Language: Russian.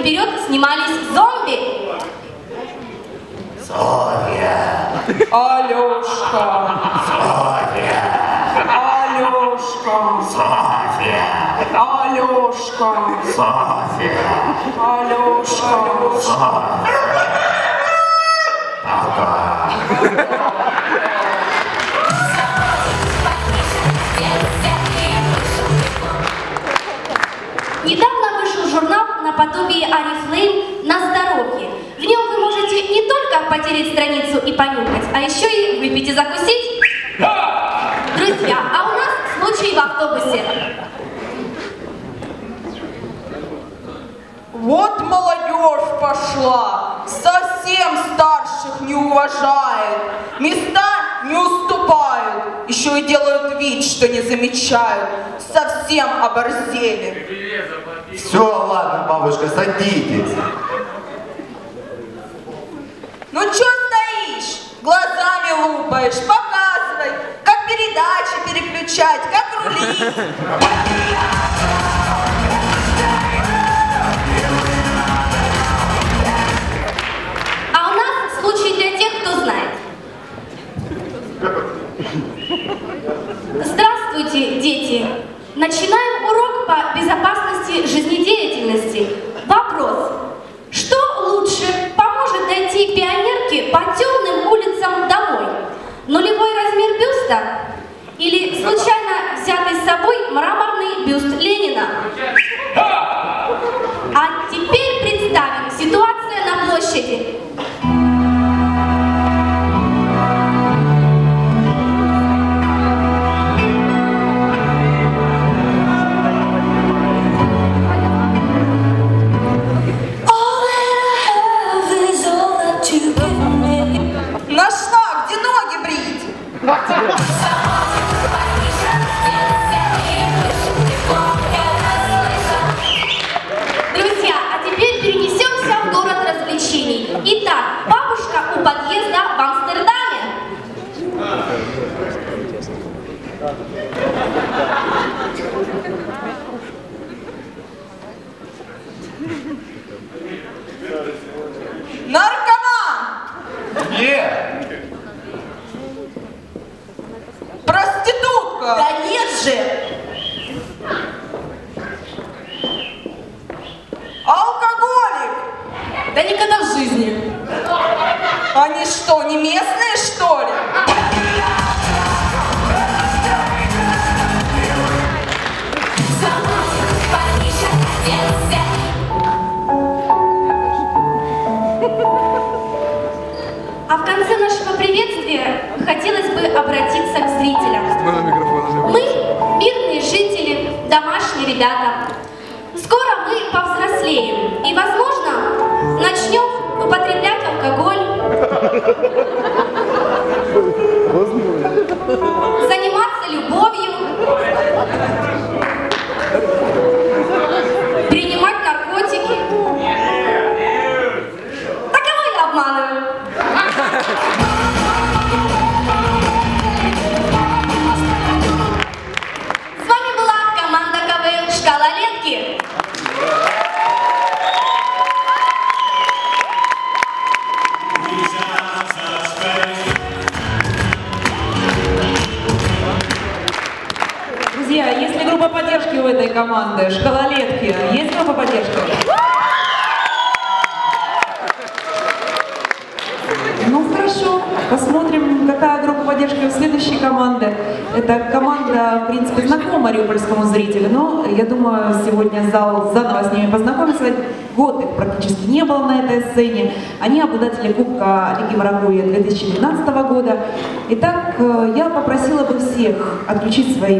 вперед снимались зомби. Софья! Алешка! Софья! Алешка! Софья! Алешка! Софья! Алешка! Софья! Потереть страницу и понюхать, а еще и выпить и закусить. Друзья, а у нас случай в автобусе. Вот молодежь пошла, совсем старших не уважает, места не уступают, еще и делают вид, что не замечают, совсем оборзели. Все, ладно, бабушка, садитесь. Ну что стоишь, лупаешь, показывай, как передачи переключать, как рулить. А у нас случай для тех, кто знает. Здравствуйте, дети! Начинаем урок по безопасности жизнедеятельности. Вопрос. Что лучше поможет дойти пионерке по темным улицам бюста? Или случайно взятый с собой мраморный бюст Ленина? Проститутка, Да нет же! алкоголик. Да никогда в жизни. Они что, не местные, что ли? А в конце нашего приветствия хотелось бы обратиться к зрителям. Мы мирные жители, домашние ребята. Скоро мы повзрослеем и, возможно, начнем употреблять алкоголь, группа поддержки у этой команды? Шкалолетки. Есть группа поддержки? Ну хорошо, посмотрим, какая группа поддержки у следующей команды. Это команда, в принципе, знакома мариупольскому зрителю, но я думаю, сегодня зал заново с ними познакомится. Год их практически не было на этой сцене. Они обладатели Кубка Лиги Маракуя 2012 года. Итак, э, я попросила бы всех отключить свои